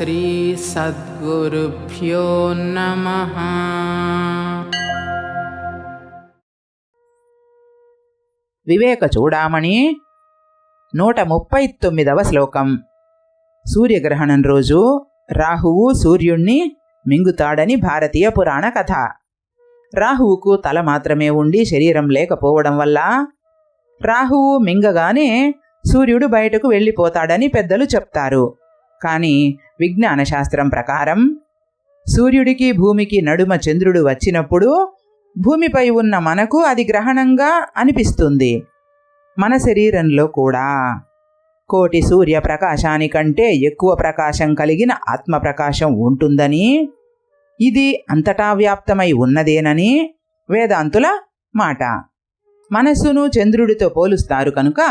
श्रीसद्गुरुभ्यो नमः వివేక చూడామణి నూట ముప్పై తొమ్మిదవ శ్లోకం సూర్యగ్రహణం రోజు రాహువు సూర్యుణ్ణి మింగుతాడని భారతీయ పురాణ కథ రాహువుకు తల మాత్రమే ఉండి శరీరం లేకపోవడం వల్ల రాహువు మింగగానే సూర్యుడు బయటకు వెళ్ళిపోతాడని పెద్దలు చెప్తారు కానీ విజ్ఞాన శాస్త్రం ప్రకారం సూర్యుడికి భూమికి నడుమ చంద్రుడు వచ్చినప్పుడు భూమిపై ఉన్న మనకు అది గ్రహణంగా అనిపిస్తుంది. మన శరీరంలో కూడా కోటి సూర్య ప్రకాశానికంటే ఎక్కువ ప్రకాశం కలిగిన ఆత్మ ప్రకాశం ఉంటుందని ఇది అంతటా వ్యాప్తమై ఉన్నదేనని వేదాంతుల మాట. మనస్సును చంద్రుడితో పోలుస్తారు కనుక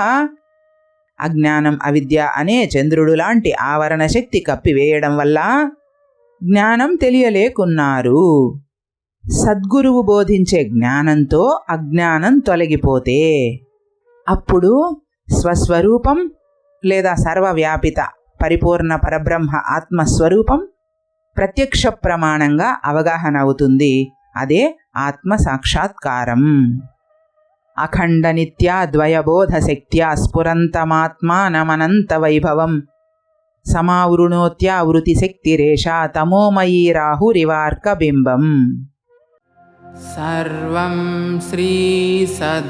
అజ్ఞానం అవిద్య అనే చంద్రుడు లాంటి ఆవరణ శక్తి కప్పివేయడం వల్ల జ్ఞానం తెలియలేకున్నారు. సద్గురువు బోధించే జ్ఞానంతో అజ్ఞానం తొలగిపోతే అప్పుడు స్వస్వరూపం లేదా సర్వవ్యాపిత పరిపూర్ణ పరబ్రహ్మ ఆత్మస్వరూపం ప్రత్యక్ష ప్రమాణంగా అవగాహన అవుతుంది. అదే ఆత్మ సాక్షాత్కారం అఖండ నిత్యాద్వయబోధ శక్త్యా స్ఫురంతమాత్మానమనంత వైభవం సమావృణోత్యావృతి శక్తిరేషా తమోమయీ రాహురివార్కబింబం सर्वं श्रीसद्गुरार्पणम्